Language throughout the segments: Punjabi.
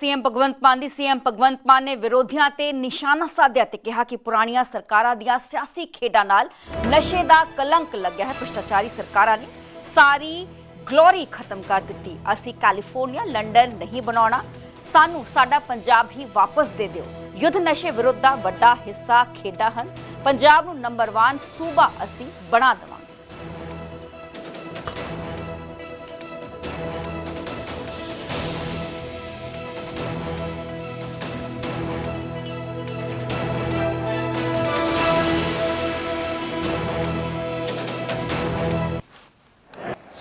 ਸੀਐਮ ਭਗਵੰਤ ਮਾਨ ਦੀ, ਸੀਐਮ ਭਗਵੰਤ ਮਾਨ ਨੇ ਵਿਰੋਧੀਆਂ ਤੇ ਨਿਸ਼ਾਨਾ ਸਾਧਿਆ ਤੇ ਕਿਹਾ ਕਿ ਪੁਰਾਣੀਆਂ ਸਰਕਾਰਾਂ ਦੀਆਂ ਸਿਆਸੀ ਖੇਡਾਂ ਨਾਲ ਨਸ਼ੇ ਦਾ ਕਲੰਕ ਲੱਗਿਆ ਹੈ। ਭ੍ਰਿਸ਼ਟਾਚਾਰੀ ਸਰਕਾਰਾਂ ਨੇ ਸਾਰੀ ਗਲੋਰੀ ਖਤਮ ਕਰ ਦਿੱਤੀ। ਅਸੀਂ ਕੈਲੀਫੋਰਨੀਆ ਲੰਡਨ ਨਹੀਂ ਬਣਾਉਣਾ। ਸਾਨੂੰ ਸਾਡਾ ਪੰਜਾਬ ਹੀ ਵਾਪਸ ਦੇ ਦਿਓ। ਯੁੱਧ ਨਸ਼ੇ ਵਿਰੁੱਧ ਦਾ ਵੱਡਾ ਹਿੱਸਾ ਖੇਡਾਂ ਹਨ। ਪੰਜਾਬ ਨੂੰ ਨੰਬਰ 1 ਸੂਬਾ ਅਸੀਂ ਬਣਾ ਦੇਵਾਂਗੇ।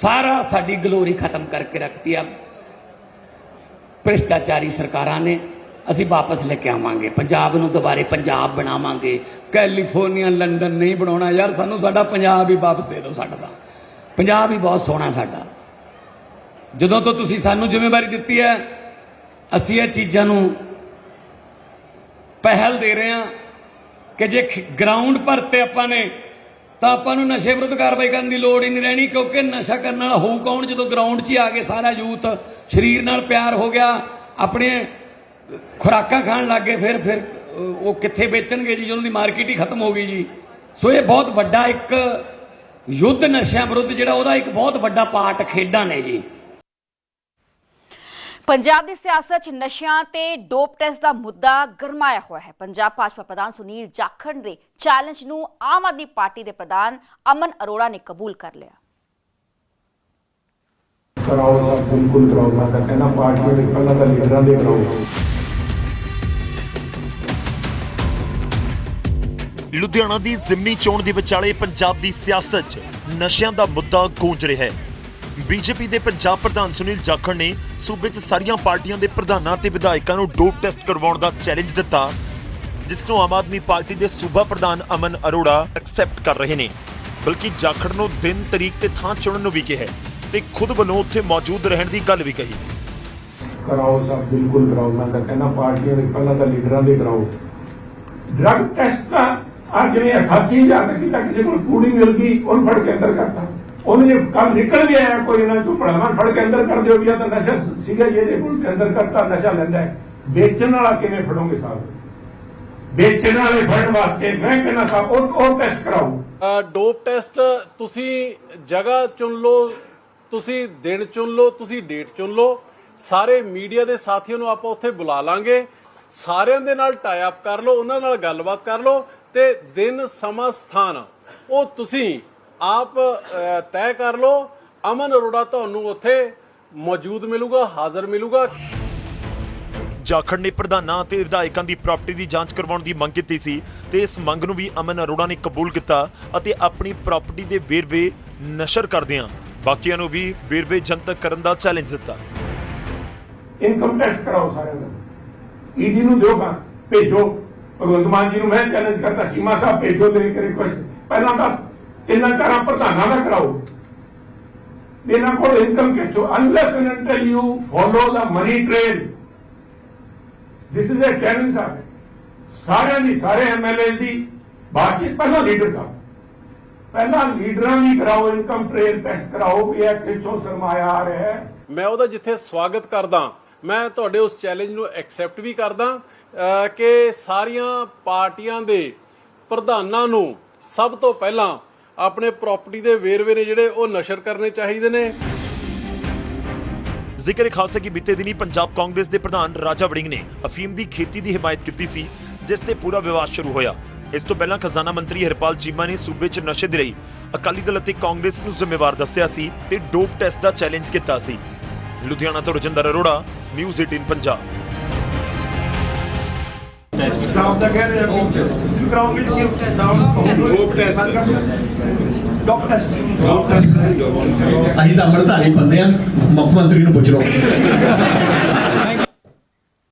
ਸਾਰਾ ਸਾਡੀ ਗਲੋਰੀ ਖਤਮ ਕਰਕੇ ਰੱਖਤੀ ਆ। ਭ੍ਰਿਸ਼ਟਾਚਾਰੀ ਸਰਕਾਰਾਂ ਨੇ, ਅਸੀਂ ਵਾਪਸ ਲੈ ਕੇ ਆਵਾਂਗੇ। ਪੰਜਾਬ ਨੂੰ ਦੁਬਾਰੇ ਪੰਜਾਬ ਬਣਾਵਾਂਗੇ। ਕੈਲੀਫੋਰਨੀਆ, ਲੰਡਨ ਨਹੀਂ ਬਣਾਉਣਾ। ਯਾਰ ਸਾਨੂੰ ਸਾਡਾ ਪੰਜਾਬ ਹੀ ਵਾਪਸ ਦੇ ਦਿਓ ਸਾਡਾ ਤਾਂ ਪੰਜਾਬ ਹੀ ਬਹੁਤ ਸੋਹਣਾ ਸਾਡਾ। ਜਦੋਂ ਤੋਂ ਤੁਸੀਂ ਸਾਨੂੰ ਜ਼ਿੰਮੇਵਾਰੀ ਦਿੱਤੀ ਹੈ, ਅਸੀਂ ਇਹ ਚੀਜ਼ਾਂ ਨੂੰ ਪਹਿਲ ਦੇ ਰਹੇ ਹਾਂ ਕਿ ਜੇ ਗਰਾਊਂਡ ਪਰ ਤੇ ਆਪਾਂ ਨੇ ਤਾਂ ਆਪਾਂ ਨੂੰ ਨਸ਼ੇ ਵਿਰੁੱਧ ਕਾਰਵਾਈ ਕਰਨ ਦੀ ਲੋੜ ਹੀ ਨਹੀਂ ਰਹਿਣੀ, ਕਿਉਂਕਿ ਨਸ਼ਾ ਕਰਨ ਵਾਲਾ ਹੋਊ ਕੌਣ? ਜਦੋਂ ਗਰਾਊਂਡ 'ਚ ਹੀ ਆ ਕੇ ਸਾਰਾ ਯੂਥ ਸਰੀਰ ਨਾਲ ਪਿਆਰ ਹੋ ਗਿਆ, ਆਪਣੇ ਖੁਰਾਕਾਂ ਖਾਣ ਲੱਗ ਗਏ, ਫਿਰ ਫਿਰ ਉਹ ਕਿੱਥੇ ਵੇਚਣਗੇ ਜੀ? ਜਦੋਂ ਦੀ ਮਾਰਕੀਟ ਹੀ ਖਤਮ ਹੋ ਗਈ ਜੀ। ਸੋ ਇਹ ਬਹੁਤ ਵੱਡਾ ਇੱਕ ਯੁੱਧ ਨਸ਼ਿਆਂ ਵਿਰੁੱਧ ਜਿਹੜਾ, ਉਹਦਾ ਇੱਕ ਬਹੁਤ ਵੱਡਾ ਪਾਰਟ ਖੇਡਾਂ ਨੇ ਜੀ। ਪੰਜਾਬ ਦੀ ਸਿਆਸਤ 'ਚ ਨਸ਼ਿਆਂ ਤੇ ਡੋਪ ਟੈਸਟ ਦਾ ਮੁੱਦਾ ਗਰਮਾਇਆ ਹੋਇਆ ਹੈ। ਪੰਜਾਬ ਭਾਜਪਾ ਪ੍ਰਧਾਨ ਸੁਨੀਲ ਜਾਖੜ ਦੇ ਚੈਲੰਜ ਨੂੰ ਆਮ ਆਦਮੀ ਪਾਰਟੀ ਦੇ ਪ੍ਰਧਾਨ ਅਮਨ ਅਰੋੜਾ ਨੇ ਕਬੂਲ ਕਰ ਲਿਆ। ਕਰਾਓ ਸਭ ਬਿਲਕੁਲ ਕਰਾਓ ਮੈਂ ਤਾਂ ਕਹਿੰਦਾ ਪਾਰਟੀਆਂ ਦੇ ਪਹਿਲਾਂ ਤਾਂ ਲੀਡਰਾਂ ਦੇ ਕਰਾਓ। ਲੁਧਿਆਣਾ ਦੀ ਜ਼ਿਮਨੀ ਚੋਣ ਦੇ ਵਿਚਾਲੇ ਪੰਜਾਬ ਦੀ ਸਿਆਸਤ 'ਚ ਨਸ਼ਿਆਂ ਦਾ ਮੁੱਦਾ ਗੂੰਜ ਰਿਹਾ ਹੈ। ਬੀਜੇਪੀ ਦੇ ਪੰਜਾਬ ਪ੍ਰਧਾਨ ਸੁਨੀਲ ਜਾਖੜ ਨੇ ਸੂਬੇ 'ਚ ਸਾਰੀਆਂ ਪਾਰਟੀਆਂ ਦੇ ਪ੍ਰਧਾਨਾਂ ਤੇ ਵਿਧਾਇਕਾਂ ਨੂੰ ਡੋਪ ਟੈਸਟ ਕਰਵਾਉਣ ਦਾ ਚੈਲੰਜ ਦਿੱਤਾ, ਜਿਸ ਨੂੰ ਆਮ ਆਦਮੀ ਪਾਰਟੀ ਦੇ ਸੂਬਾ ਪ੍ਰਧਾਨ ਅਮਨ ਅਰੋੜਾ ਐਕਸੈਪਟ ਕਰ ਰਹੇ ਨੇ। ਬਲਕਿ ਜਾਖੜ ਨੂੰ ਦਿਨ ਤਰੀਕ ਤੇ ਥਾਂ ਚੁਣਨ ਨੂੰ ਵੀ ਕਿਹਾ ਤੇ ਖੁਦ ਵੱਲੋਂ ਉੱਥੇ ਮੌਜੂਦ ਰਹਿਣ ਦੀ ਗੱਲ ਵੀ ਕਹੀ। ਕਰਾਓ ਸਭ, ਬਿਲਕੁਲ ਕਰਾਓ, ਮੈਂ ਤਾਂ ਕਹਿੰਦਾ ਪਾਰਟੀਆਂ ਦੇ ਪਹਿਲਾਂ ਤਾਂ ਲੀਡਰਾਂ ਦੇ ਕਰਾਓ ਡਰਗ ਟੈਸਟ ਦਾ ਅੱਜ ਜਿਵੇਂ 88000 ਦਾ ਕੀਤਾ ਕਿਸੇ ਕੋਲ ਕੂੜੀ ਮਿਲ ਗਈ, ਉਹਨੂੰ ਫੜ ਕੇ ਅੰਦਰ ਕਰਤਾ। ਉਹਨੇ ਜੇ ਕੰਮ ਨਿਕਲ ਵੀ ਆਇਆ, ਕੋਈ ਨਾ ਚੋਂ ਪੜਾਵਾਂ ਫੜ ਕੇ ਅੰਦਰ ਕਰ ਦਿਓ ਵੀ ਤਾਂ ਨਸ਼ਾ ਸੀਗਾ ਜੀ ਇਹਦੇ ਕੋਲ ਅੰਦਰ ਕਰਤਾ, ਨਸ਼ਾ ਲੈਂਦਾ ਹੈ। ਵੇਚਣ ਵਾਲਾ ਕਿਵੇਂ ਫੜੋਗੇ ਸਾਹਿਬ? ਵੇਚਣ ਵਾਲੇ ਫੜਨ ਵਾਸਤੇ ਮੈਂ ਕਹਿੰਦਾ ਸਾਹਿਬ, ਉਹ ਉਹ ਟੈਸਟ ਕਰਾਓ। ਡੋਪ ਟੈਸਟ ਤੁਸੀਂ ਜਗ੍ਹਾ ਚੁਣ ਲਓ, ਤੁਸੀਂ ਦਿਨ ਚੁਣ ਲਓ, ਤੁਸੀਂ ਡੇਟ ਚੁਣ ਲਓ। ਸਾਰੇ ਮੀਡੀਆ ਦੇ ਸਾਥੀਆਂ ਨੂੰ ਆਪਾਂ ਉੱਥੇ ਬੁਲਾ ਲਾਂਗੇ। ਸਾਰਿਆਂ ਦੇ ਨਾਲ ਟਾਈ ਅਪ ਕਰ ਲਓ, ਉਹਨਾਂ ਨਾਲ ਗੱਲਬਾਤ ਕਰ ਲਓ ਤੇ ਦਿਨ ਸਮਾਂ ਸਥਾਨ। ਉਹ ਤੁਸੀਂ ਆਪ ਤੈਅ ਕਰ ਲਓ। ਅਮਨ ਅਰੋੜਾ ਤੁਹਾਨੂੰ ਉੱਥੇ ਮੌਜੂਦ ਮਿਲੂਗਾ ਹਾਜ਼ਰ ਮਿਲੂਗਾ। ਜਾਖੜ ਨੇ ਪ੍ਰਧਾਨਾਂ ਅਤੇ ਵਿਧਾਇਕਾਂ ਦੀ ਪ੍ਰਾਪਰਟੀ ਦੀ ਜਾਂਚ ਕਰਵਾਉਣ ਦੀ ਮੰਗ ਕੀਤੀ ਸੀ ਤੇ ਇਸ ਮੰਗ ਨੂੰ ਵੀ ਅਮਨ ਅਰੋੜਾ ਨੇ ਕਬੂਲ ਕੀਤਾ ਅਤੇ ਆਪਣੀ ਪ੍ਰਾਪਰਟੀ ਦੇ ਵੇਰਵੇ ਨਸ਼ਰ ਕਰਦਿਆਂ ਬਾਕੀਆਂ ਨੂੰ ਵੀ ਵੇਰਵੇ ਜਨਤਕ ਕਰਨ ਦਾ ਚੈਲੰਜ ਦਿੱਤਾ। ਇਨਕਮ ਟੈਕਸ ਕਰਾਓ ਸਾਰਿਆਂ ਦਾ ਈਡੀ ਨੂੰ ਦਿਓਗਾ ਭੇਜੋ। ਭਗਵੰਤ ਮਾਨ ਜੀ ਨੂੰ ਮੈਂ ਚੈਲੰਜ ਕਰਦਾ ਚੀਮਾ ਸਾਹਿਬ ਭੇਜੋ ਮੇਰੀ ਇੱਕ ਰਿਕੁਐਸਟ ਪਹਿਲਾਂ ਤਾਂ ਇਹਨਾਂ ਚਾਰਾਂ ਪ੍ਰਧਾਨਾਂ ਦਾ ਕਰਾਓ। ਇਹਨਾਂ ਕੋਲ income tax unless and until you follow the money trail this is a challenge ਸਾਹਿਬ ਸਾਰਿਆਂ ਦੀ, ਸਾਰੇ ਐਮਐਲਏ ਦੀ ਬਾਤਚੀਤ ਪਹਿਲਾਂ ਲੀਡਰ ਸਾਹਿਬ। ਪਹਿਲਾਂ ਲੀਡਰਾਂ ਦੀ ਕਰਾਓ ਇਨਕਮ ਟ੍ਰੇਲ ਟੈਸਟ ਕਰਾਓ ਵੀ ਇਹ ਕਿੱਥੋਂ ਸਰਮਾਇਆ ਆ ਰਿਹਾ ਹੈ। ਮੈਂ ਉਹਦਾ ਜਿੱਥੇ ਸਵਾਗਤ ਕਰਦਾ, ਮੈਂ ਤੁਹਾਡੇ ਉਸ ਚੈਲੰਜ ਨੂੰ ਐਕਸੈਪਟ ਵੀ ਕਰਦਾ ਕਿ ਸਾਰੀਆਂ ਪਾਰਟੀਆਂ ਦੇ ਪ੍ਰਧਾਨਾਂ ਨੂੰ ਸਭ ਤੋਂ ਪਹਿਲਾਂ ਆਪਣੇ ਪ੍ਰਾਪਰਟੀ ਦੇ ਵੇਰਵੇ ਨੇ ਜਿਹੜੇ ਉਹ ਨਸ਼ਰ ਕਰਨੇ ਚਾਹੀਦੇ ਨੇ। ਜ਼ਿਕਰ ਖਾਸ ਹੈ ਕਿ ਬੀਤੇ ਦਿਨੀ ਪੰਜਾਬ ਕਾਂਗਰਸ ਦੇ ਪ੍ਰਧਾਨ ਰਾਜਾ ਵੜਿੰਗ ਨੇ ਅਫੀਮ ਦੀ ਖੇਤੀ ਦੀ ਹਮਾਇਤ ਕੀਤੀ ਸੀ ਜਿਸ ਤੇ ਪੂਰਾ ਵਿਵਾਦ ਸ਼ੁਰੂ ਹੋਇਆ। ਇਸ ਤੋਂ ਪਹਿਲਾਂ ਖਜ਼ਾਨਾ ਮੰਤਰੀ ਹਰਪਾਲ ਚੀਮਾ ਨੇ ਸੂਬੇ 'ਚ ਨਸ਼ੇ ਦੇ ਲਈ ਅਕਾਲੀ ਦਲ ਅਤੇ ਕਾਂਗਰਸ ਨੂੰ ਜ਼ਿੰਮੇਵਾਰ ਦੱਸਿਆ ਸੀ ਤੇ ਡੋਪ ਟੈਸਟ ਦਾ ਚੈਲੰਜ ਕੀਤਾ ਸੀ। ਲੁਧਿਆਣਾ ਤੋਂ ਰਜਿੰਦਰ ਅਰੋੜਾ ਨਿਊਜ਼ 18 ਪੰਜਾਬ। ਗਰਾਊਂਡ ਦਾ ਕਹਿ ਰਹੇ ਆ ਗਰਾਊਂਡ ਵਿੱਚ ਕੀ ਗਰੁੱਪ ਟੈਸਟ ਡੌਕ ਟੈਸਟ ਅਸੀਂ ਤਾਂ ਅੰਮ੍ਰਿਤਧਾਰੀ ਬੰਦੇ ਆ ਮੁੱਖ ਮੰਤਰੀ ਨੂੰ ਪੁੱਛ ਲਓ।